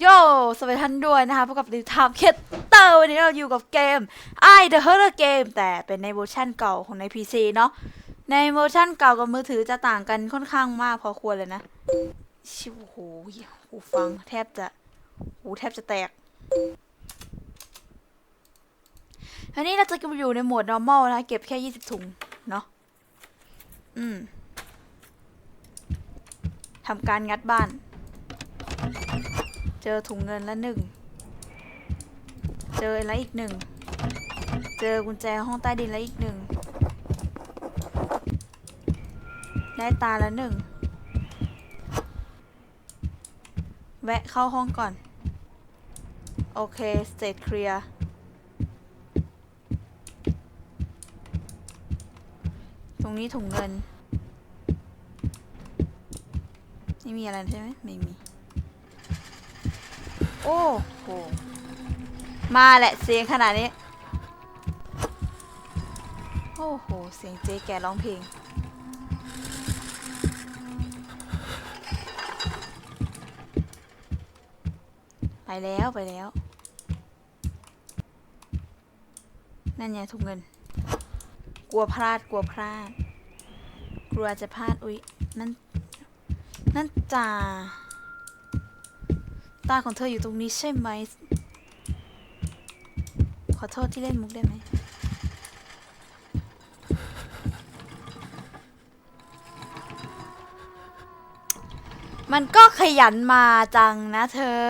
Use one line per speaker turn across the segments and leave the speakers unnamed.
โยสวัสดีท่านด้วยนะคะพบกับดิวทามเคเตอร์วันนี้เราอยู่กับเกม I The Horror Game แต่เป็นในเวอร์ชันเก่าของใน PC เนาะ ในเวอร์ชันเก่ากับมือถือจะต่างกันค่อนข้างมากพอควรเลยนะ ชิวโอ้โหหูฟังแทบจะหูแทบจะแตก อันนี้เราจะอยู่ในโหมด normal นะ เก็บแค่ 20 ถุง เนาะ อืมทำการงัดบ้าน เจอถุงเงินละหนึ่ง เจออะไรอีกหนึ่ง เจอกุญแจห้องใต้ดินละอีกหนึ่ง ได้ตาละหนึ่ง แวะเข้าห้องก่อน โอเค เสเตทเคลียร์ตรงนี้ถุงเงิน ไม่มีอะไรใช่ไหมไม่มี โอ้โห มาแหละเสียงขนาดนี้ โอ้โห เสียงเจ๊แกร้องเพลง ไปแล้วไปแล้ว นั่นไงถุงเงิน กลัวพลาดกลัวพลาด กลัวจะพลาดอุ๊ยนั่นนั่นจ่า ตาของเธออยู่ตรงนี้ใช่ไหม ขอโทษที่เล่นมุกได้ไหม มันก็ขยันมาจังนะเธอ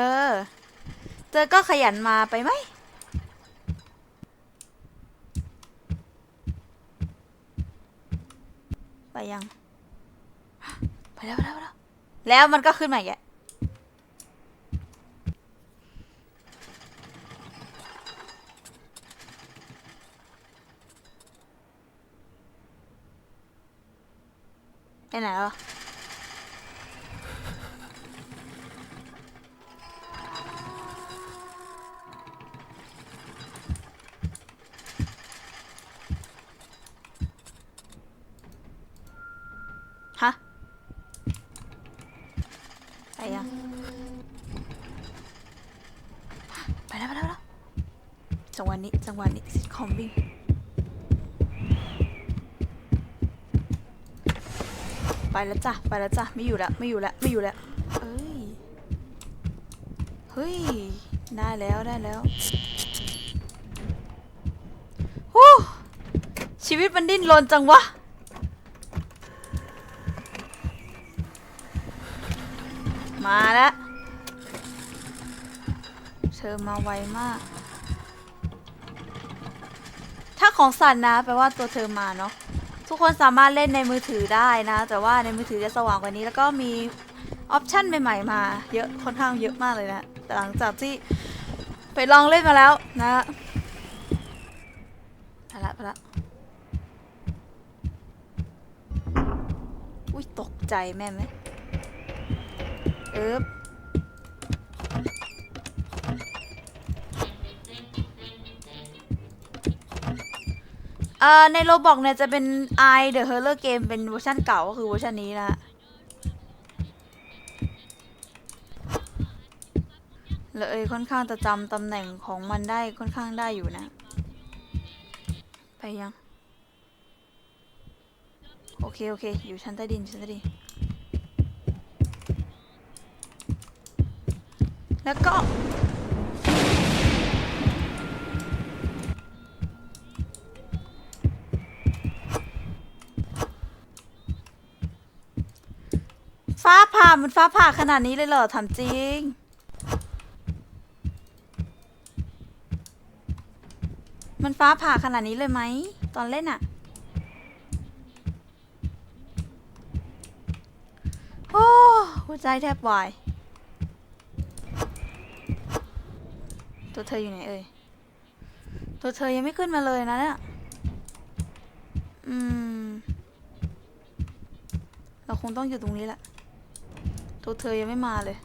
เธอก็ขยันมาไปไหมไปยัง ไปแล้วไปแล้วแล้วแล้วมันก็ขึ้นมาอีกแก ไปไหนแล้วฮะไปยังไปแล้วไปแล้วไปแล้วจังหวะนี้จังหวะนี้ซิทคอมวิ่ง ไปแล้วจ้ะไปแล้วจ้ะไม่อยู่แล้วไม่อยู่แล้วไม่อยู่แล้วเอ้ยเฮ้ยได้แล้วได้แล้วฮู้ชีวิตมันดิ้นรนจังวะมาแล้วเธอมาไวมาก ถ้าของสั่นนะแปลว่าตัวเธอมาเนาะ ทุกคนสามารถเล่นในมือถือได้นะ แต่ว่าในมือถือจะสว่างกว่านี้ แล้วก็มีออปชันใหม่ๆมาเยอะค่อนข้างเยอะมากเลยนะแต่หลังจากที่ไปลองเล่นมาแล้วนะไปละไปละอุ้ยตกใจแม่ไหมเอ๊บ อ่อในโรบอกเนี่ยจะเป็น I The Horror Game เป็นเวอร์ชันเก่าก็คือเวอร์ชันนี้นะเลยค่อนข้างจะจำตำแหน่งของมันได้ค่อนข้างได้อยู่นะ ไปยัง โอเค โอเค อยู่ชั้นใต้ดินชั้นใต้ดินแล้วก็ ฟ้าผ่ามันฟ้าผ่าขนาดนี้เลยเหรอถามจริง มันฟ้าผ่าขนาดนี้เลยไหม ตอนเล่นอะโอ้หัวใจแทบวาย ตัวเธออยู่ไหนเอ่ย ตัวเธอยังไม่ขึ้นมาเลยนะเนี่ย อืม เราคงต้องอยู่ตรงนี้แหละัวเธอยังไม่มาเลย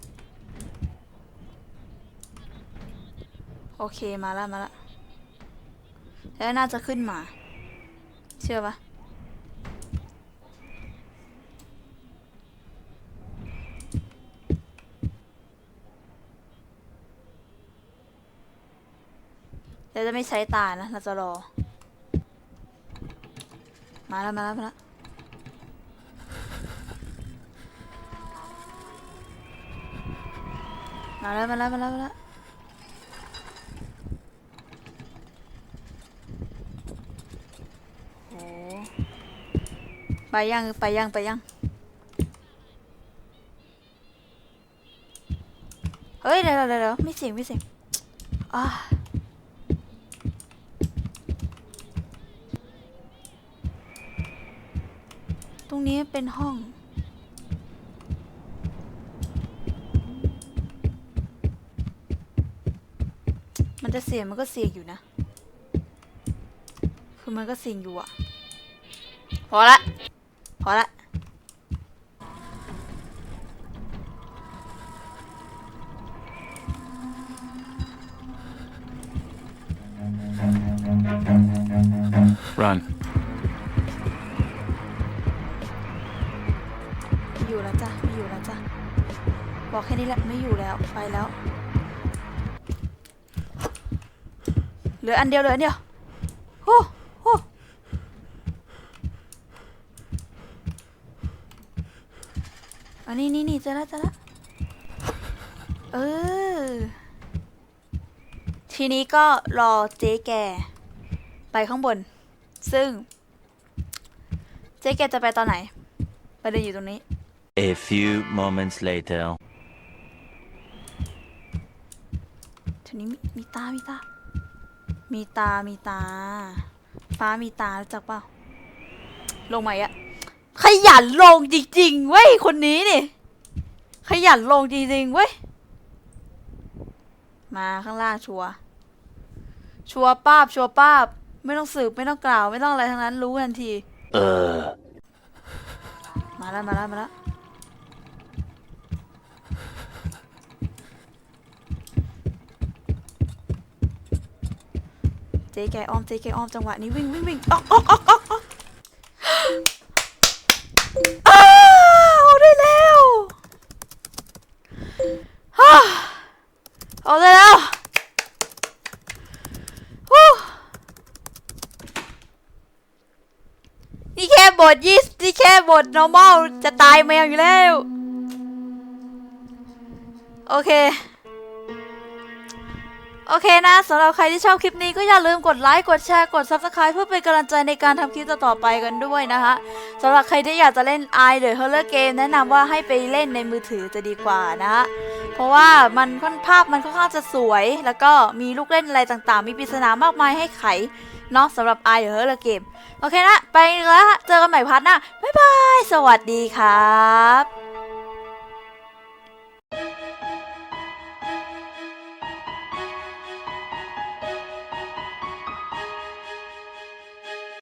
โอเคมาแล้วมาแล้วแล้วน่าจะขึ้นมา เชื่อปะเราจะไม่ใช้ตานะ เราจะรอ มาแล้วมาแล้วมาแล้ว มาแล้วมาแล้วมาแล้วมาแล้วโอ้ไปยังไปยังไปยังเฮ้ยเดี๋ยวเดี๋ยวเดี๋ยวไม่เสียงไม่เสียงอ่าตรงนี้เป็นห้อง มันจะเสียงมันก็เสียงอยู่นะ คือมันก็เสียงอยู่อะพอละ พอละ
Run.
ไม่อยู่แล้วจ้ะไม่อยู่แล้วจ้ะ บอกแค่นี้แหละไม่อยู่แล้ว ไปแล้ว เหลืออันเดียวเหลืออันเดียวโอ้โหอันนี้นี่นี่เจอแล้วเจอแล้วเออ ทีนี้ก็รอเจ๊แก ไปข้างบน ซึ่ง เจ๊แกจะไปตอนไหนประเด็นอยู่ตรงนี้
A few moments later.
ทีนี้มีมีตา มีตา มีตา มีตา ฟ้ามีตา รู้จักเปล่า ลงไหมอะ ขยันลงจริงๆ เว้ย คนนี้นี่ ขยันลงจริงๆ เว้ย มาข้างล่างชัวร์ชัวร์ป้าบ ชัวร์ป้าบ ไม่ต้องสืบ ไม่ต้องกล่าว ไม่ต้องอะไรทั้งนั้น รู้ทันที
Uh.
มาแล้ว มาแล้ว มาแล้ว เจ๊แกอ้อมเจ๊แกอ้อมจังหวะนี้วิ่งวิ่งวิ่งออกออกออกออกออกอ้าวเอาได้แล้วฮ่าเอาได้แล้วฮู้นี่แค่บทยี่นี่แค่บท normal จะตายแมวอยู่แล้ว โอเค โอเคนะสำหรับใครที่ชอบคลิปนี้ก็อย่าลืมกดไลค์กดแชร์กด Subscribe เพื่อเป็นกำลังใจในการทำคลิปต่อๆไปกันด้วยนะคะสำหรับใครที่อยากจะเล่น i The Horror Game แนะนำว่าให้ไปเล่นในมือถือจะดีกว่านะคะเพราะว่ามันค่อนภาพมันค่อนข้างจะสวย แล้วก็มีลูกเล่นอะไรต่างๆ มีปริศนามากมายให้ไขเนาะสำหรับ i The Horror Game โอเคนะ ไปแล้วเจอกันใหม่พาร์ทหน้าบ๊ายบาย สวัสดีครับ